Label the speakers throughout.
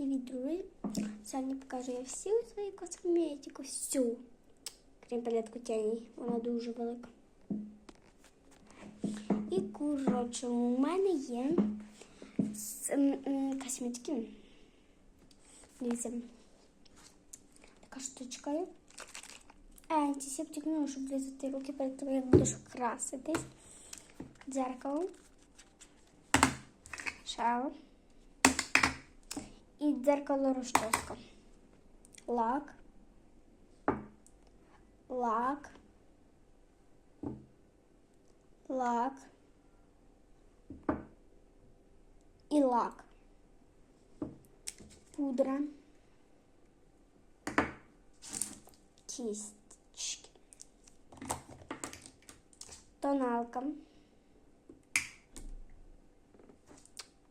Speaker 1: Привіт, друзі! Сьогодні покажу я всю свою косметику. Всю. Крім палетку тіні. Вона дуже велика. І коротше, у мене є косметики. Дивіться. Така штучка є. Антисептик, ну, щоб визити руки перед тим, як будеш краситись. Дзеркало. Шао. І дзеркало розчоска. Лак. Лак. Лак. І лак. Пудра. Кисточки. Тоналка.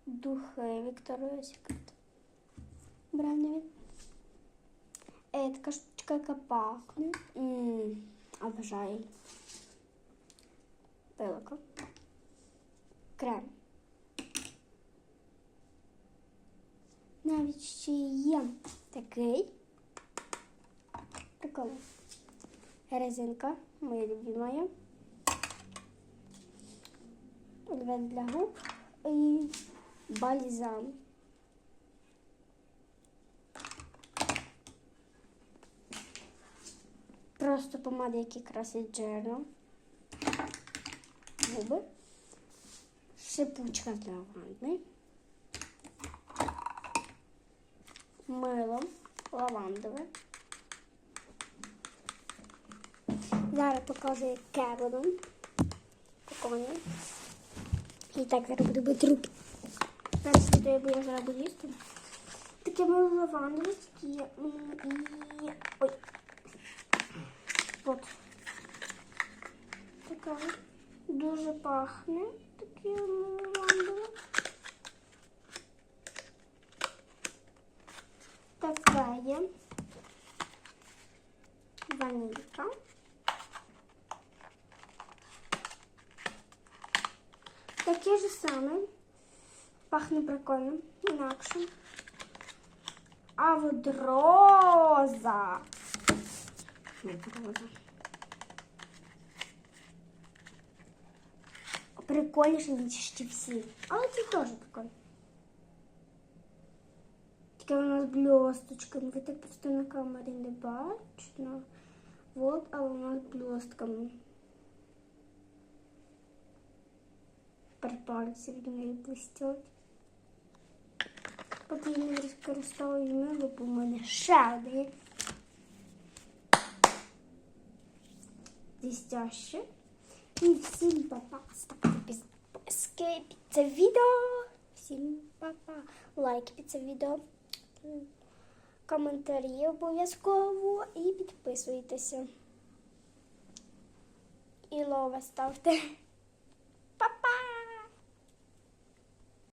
Speaker 1: Духи Victoria's Secret. Брендові. Е, така штучка, яка пахне. Ммм, обожаю. Пилка. Крем. Навіть ще є такий. Прикольно. Резинка, моя любимая. Для губ і бальзам. Просто помада, які красить джерно. Губи. Шипучка для ванни. Мило лавандове. Зараз показую кевелом. Прикольно. І так зараз буду бити руки. Перше бо я зараз буду їсти. Таке мило лавандове, і... Ой. От. Така дуже пахне. Таке лавандове. Така є. Ванілька. Таке ж саме. Пахне прикольно, інакше. А от роза. Нет, роза. Прикольніше, ніж ті всі. Але це теж прикольно. Тільки воно з блісточками. Ви так просто на камері не бачите. Вот, а воно з блістками. Пальці від неї блистять. Поки я не розкористовую мило, бо в мене ще один. Дістяще. І всім папа. Ставте Підписки під це відео. Всім папа. Лайк під це відео. Коментарі обов'язково і підписуйтеся. І лова ставте.